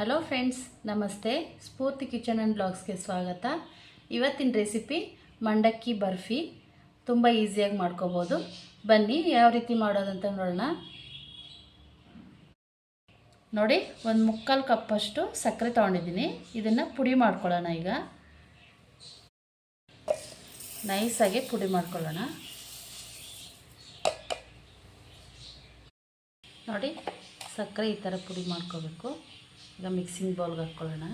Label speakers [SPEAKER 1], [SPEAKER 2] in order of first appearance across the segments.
[SPEAKER 1] Hello friends ನಮಸ್ತೆ. ಸ್ಫೂರ್ತಿ kitchen and ಬ್ಲಾಗ್ಸ್ಗೆ ಸ್ವಾಗತ. ಇವತ್ತಿನ ರೆಸಿಪಿ ಮಂಡಕ್ಕಿ ಬರ್ಫಿ. ತುಂಬ ಈಸಿಯಾಗಿ ಮಾಡ್ಕೋಬೋದು. ಬನ್ನಿ, ಯಾವ ರೀತಿ ಮಾಡೋದಂತ ನೋಡೋಣ. ನೋಡಿ, ಒಂದು ಮುಕ್ಕಾಲು ಕಪ್ಪಷ್ಟು ಸಕ್ಕರೆ ತೊಗೊಂಡಿದ್ದೀನಿ. ಇದನ್ನು ಪುಡಿ ಮಾಡ್ಕೊಳ್ಳೋಣ ಈಗ. ನೈಸಾಗಿ ಪುಡಿ ಮಾಡ್ಕೊಳ್ಳೋಣ. ನೋಡಿ, ಸಕ್ಕರೆ ಈ ಥರ ಪುಡಿ ಮಾಡ್ಕೋಬೇಕು. ಈಗ ಮಿಕ್ಸಿಂಗ್ ಬೌಲ್ಗೆ ಹಾಕ್ಕೊಳ್ಳೋಣ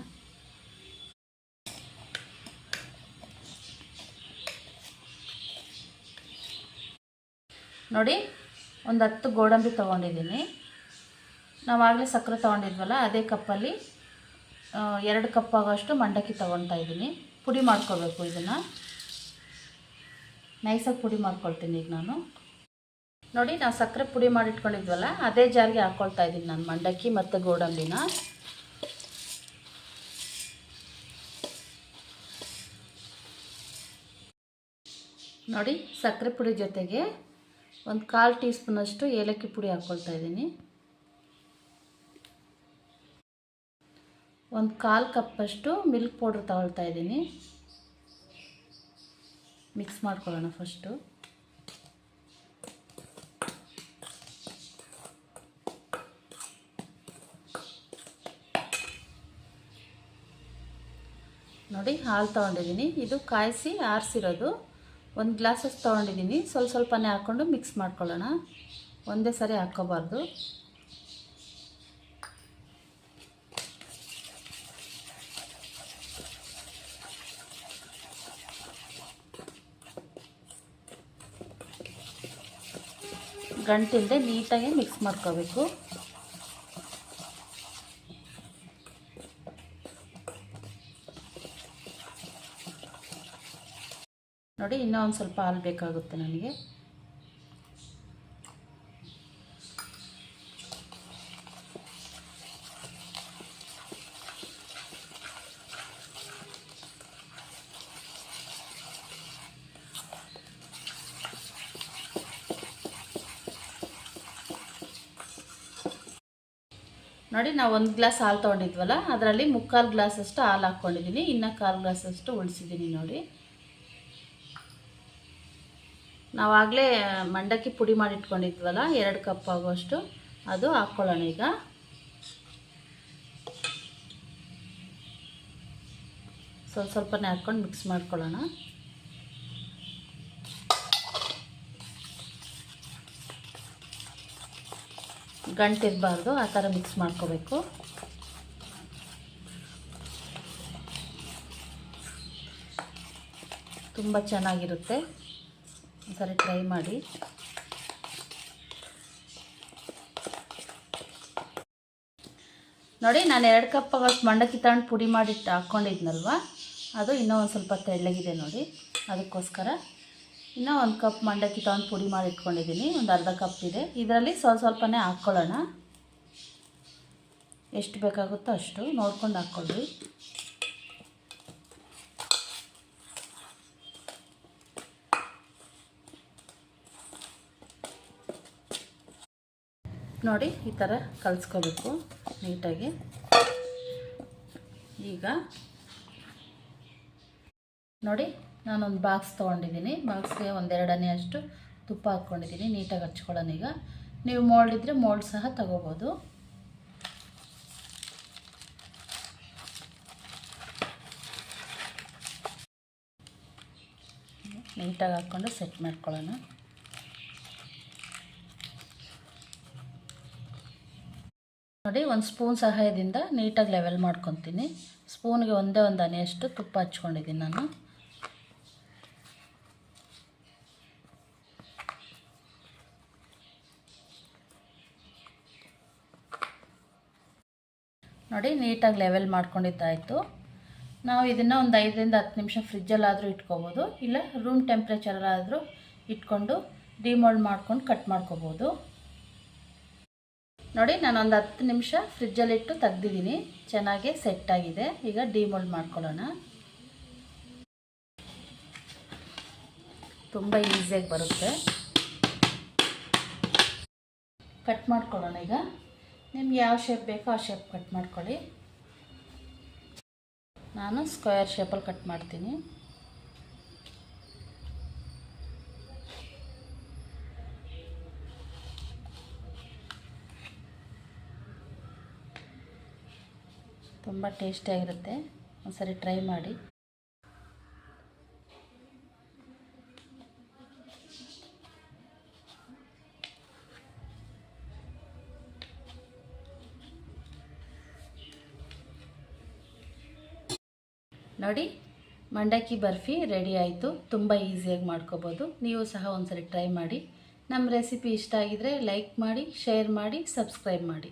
[SPEAKER 1] ನೋಡಿ, ಒಂದು ಹತ್ತು ಗೋಡಂಬಿ ತೊಗೊಂಡಿದ್ದೀನಿ. ನಾವಾಗಲೇ ಸಕ್ಕರೆ ತೊಗೊಂಡಿದ್ವಲ್ಲ, ಅದೇ ಕಪ್ಪಲ್ಲಿ ಎರಡು ಕಪ್ ಆಗೋಷ್ಟು ಮಂಡಕ್ಕಿ ತೊಗೊಳ್ತಾ ಇದ್ದೀನಿ. ಪುಡಿ ಮಾಡ್ಕೋಬೇಕು ಇದನ್ನು. ನೈಸಾಗಿ ಪುಡಿ ಮಾಡ್ಕೊಳ್ತೀನಿ ಈಗ ನಾನು. ನೋಡಿ ನಾವು ಸಕ್ಕರೆ ಪುಡಿ ಮಾಡಿಟ್ಕೊಂಡಿದ್ವಲ್ಲ, ಅದೇ ಜಾರಿಗೆ ಹಾಕ್ಕೊಳ್ತಾ ಇದ್ದೀನಿ ನಾನು ಮಂಡಕ್ಕಿ ಮತ್ತು ಗೋಡಂಬಿನ. ನೋಡಿ ಸಕ್ಕರೆ ಪುಡಿ ಜೊತೆಗೆ ಒಂದು ಕಾಲು ಟೀ ಸ್ಪೂನಷ್ಟು ಏಲಕ್ಕಿ ಪುಡಿ ಹಾಕ್ಕೊಳ್ತಾ ಇದ್ದೀನಿ. ಒಂದು ಕಾಲು ಕಪ್ಪಷ್ಟು ಮಿಲ್ಕ್ ಪೌಡ್ರ್ ತಗೊಳ್ತಾ ಇದ್ದೀನಿ. ಮಿಕ್ಸ್ ಮಾಡ್ಕೊಳ್ಳೋಣ ಫಸ್ಟು. ನೋಡಿ ಹಾಲು ತೊಗೊಂಡಿದ್ದೀನಿ. ಇದು ಕಾಯಿಸಿ ಆರಿಸಿರೋದು. ಒಂದು ಗ್ಲಾಸಸ್ ತೊಗೊಂಡಿದ್ದೀನಿ. ಸ್ವಲ್ಪ ಸ್ವಲ್ಪನೇ ಹಾಕ್ಕೊಂಡು ಮಿಕ್ಸ್ ಮಾಡ್ಕೊಳ್ಳೋಣ. ಒಂದೇ ಸರಿ ಹಾಕ್ಕೋಬಾರ್ದು. ಗಂಟಿಲ್ಲದೆ ನೀಟಾಗಿ ಮಿಕ್ಸ್ ಮಾಡ್ಕೋಬೇಕು. ನೋಡಿ ಇನ್ನೂ ಒಂದು ಸ್ವಲ್ಪ ಹಾಲು ಬೇಕಾಗುತ್ತೆ ನನಗೆ ನೋಡಿ, ನಾವು ಒಂದು ಗ್ಲಾಸ್ ಹಾಲು ತೊಗೊಂಡಿದ್ವಲ್ಲ, ಅದರಲ್ಲಿ ಮುಕ್ಕಾಲು ಗ್ಲಾಸಷ್ಟು ಹಾಲು ಹಾಕ್ಕೊಂಡಿದ್ದೀನಿ ಇನ್ನು ಕಾಲು ಗ್ಲಾಸಷ್ಟು ಉಳಿಸಿದ್ದೀನಿ ನೋಡಿ. ನಾವಾಗಲೇ ಮಂಡಕ್ಕಿ ಪುಡಿ ಮಾಡಿ ಇಟ್ಕೊಂಡಿದ್ವಲ್ಲ ಎರಡು ಕಪ್ ಆಗುವಷ್ಟು ಅದು ಹಾಕ್ಕೊಳ್ಳೋಣ ಈಗ. ಸ್ವಲ್ಪ ಸ್ವಲ್ಪನೇ ಹಾಕ್ಕೊಂಡು ಮಿಕ್ಸ್ ಮಾಡ್ಕೊಳ್ಳೋಣ. ಗಂಟಿರಬಾರ್ದು ಆ ಥರ ಮಿಕ್ಸ್ ಮಾಡ್ಕೋಬೇಕು. ತುಂಬ ಚೆನ್ನಾಗಿರುತ್ತೆ. ಒಂದ್ಸರಿ ಟ್ರೈ ಮಾಡಿ. ನೋಡಿ, ನಾನು ಎರಡು ಕಪ್ ಆಗೋಷ್ಟು ಮಂಡಕ್ಕಿ ತಗೊಂಡು ಪುಡಿ ಮಾಡಿಟ್ಟು ಹಾಕ್ಕೊಂಡಿದ್ನಲ್ವ ಅದು ಇನ್ನೂ ಒಂದು ಸ್ವಲ್ಪ ತೆಳ್ಳಗಿದೆ ನೋಡಿ, ಅದಕ್ಕೋಸ್ಕರ. ಇನ್ನೂ ಒಂದು ಕಪ್ ಮಂಡಕ್ಕಿ ತಗೊಂಡು ಪುಡಿ ಮಾಡಿ ಇಟ್ಕೊಂಡಿದ್ದೀನಿ ಒಂದು ಅರ್ಧ ಕಪ್ ಇದೆ. ಇದರಲ್ಲಿ ಸ್ವಲ್ಪ ಸ್ವಲ್ಪನೇ ಹಾಕ್ಕೊಳ್ಳೋಣ ಎಷ್ಟು ಬೇಕಾಗುತ್ತೋ ಅಷ್ಟು ನೋಡ್ಕೊಂಡು ಹಾಕ್ಕೊಳ್ಳಿ ನೋಡಿ ಈ ಥರ ಕಲಿಸ್ಕೋಬೇಕು ನೀಟಾಗಿ. ಈಗ ನೋಡಿ ನಾನೊಂದು ಬಾಕ್ಸ್ ತೊಗೊಂಡಿದ್ದೀನಿ. ಬಾಕ್ಸ್ಗೆ ಒಂದೆರಡನೇ ಅಷ್ಟು ತುಪ್ಪ ಹಾಕ್ಕೊಂಡಿದ್ದೀನಿ. ನೀಟಾಗಿ ಹಚ್ಕೊಳ್ಳೋಣ ಈಗ. ನೀವು ಮೋಲ್ಡ್ ಇದ್ದರೆ ಮೋಲ್ಡ್ ಸಹ ತಗೋಬೋದು. ನೀಟಾಗಿ ಹಾಕ್ಕೊಂಡು ಸೆಟ್ ಮಾಡ್ಕೊಳ್ಳೋಣ. ನೋಡಿ, ಒಂದು ಸ್ಪೂನ್ ಸಹಾಯದಿಂದ ನೀಟಾಗಿ ಲೆವೆಲ್ ಮಾಡ್ಕೊತೀನಿ. ಸ್ಪೂನ್ಗೆ ಒಂದೇ ಒಂದು ಅನೆಯಷ್ಟು ತುಪ್ಪ ಹಚ್ಕೊಂಡಿದ್ದೀನಿ ನಾನು. ನೋಡಿ, ನೀಟಾಗಿ ಲೆವೆಲ್ ಮಾಡ್ಕೊಂಡಿದ್ದಾಯಿತು. ನಾವು ಇದನ್ನು ಒಂದು ಐದರಿಂದ ಹತ್ತು ನಿಮಿಷ ಫ್ರಿಜ್ಜಲ್ಲಾದರೂ ಇಟ್ಕೋಬೋದು. ಇಲ್ಲ ರೂಮ್ ಟೆಂಪ್ರೇಚರಲ್ಲಾದರೂ ಇಟ್ಕೊಂಡು ಡಿಮೋಲ್ಡ್ ಮಾಡ್ಕೊಂಡು ಕಟ್ ಮಾಡ್ಕೋಬೋದು. ನೋಡಿ ನಾನು ಒಂದು ಹತ್ತು ನಿಮಿಷ ಫ್ರಿಜ್ಜಲ್ಲಿಟ್ಟು ತೆಗ್ದಿದ್ದೀನಿ. ಚೆನ್ನಾಗಿ ಸೆಟ್ ಆಗಿದೆ. ಈಗ ಡಿಮೋಲ್ಡ್ ಮಾಡ್ಕೊಳ್ಳೋಣ. ತುಂಬ ಈಸಿಯಾಗಿ ಬರುತ್ತೆ. ಕಟ್ ಮಾಡ್ಕೊಳ್ಳೋಣ ಈಗ. ನಿಮ್ಗೆ ಯಾವ ಶೇಪ್ ಬೇಕೋ ಆ ಶೇಪ್ ಕಟ್ ಮಾಡ್ಕೊಳ್ಳಿ. ನಾನು ಸ್ಕ್ವೇರ್ ಶೇಪಲ್ಲಿ ಕಟ್ ಮಾಡ್ತೀನಿ. ತುಂಬ ಟೇಸ್ಟಿಯಾಗಿರುತ್ತೆ ಒಂದ್ಸರಿ ಟ್ರೈ ಮಾಡಿ. ನೋಡಿ, ಮಂಡಕ್ಕಿ ಬರ್ಫಿ ರೆಡಿ ಆಯಿತು. ತುಂಬ ಈಸಿಯಾಗಿ ಮಾಡ್ಕೋಬೋದು. ನೀವು ಸಹ ಒಂದ್ಸರಿ ಟ್ರೈ ಮಾಡಿ. ನಮ್ಮ ರೆಸಿಪಿ ಇಷ್ಟ ಆಗಿದರೆ ಲೈಕ್ ಮಾಡಿ, ಶೇರ್ ಮಾಡಿ, ಸಬ್ಸ್ಕ್ರೈಬ್ ಮಾಡಿ.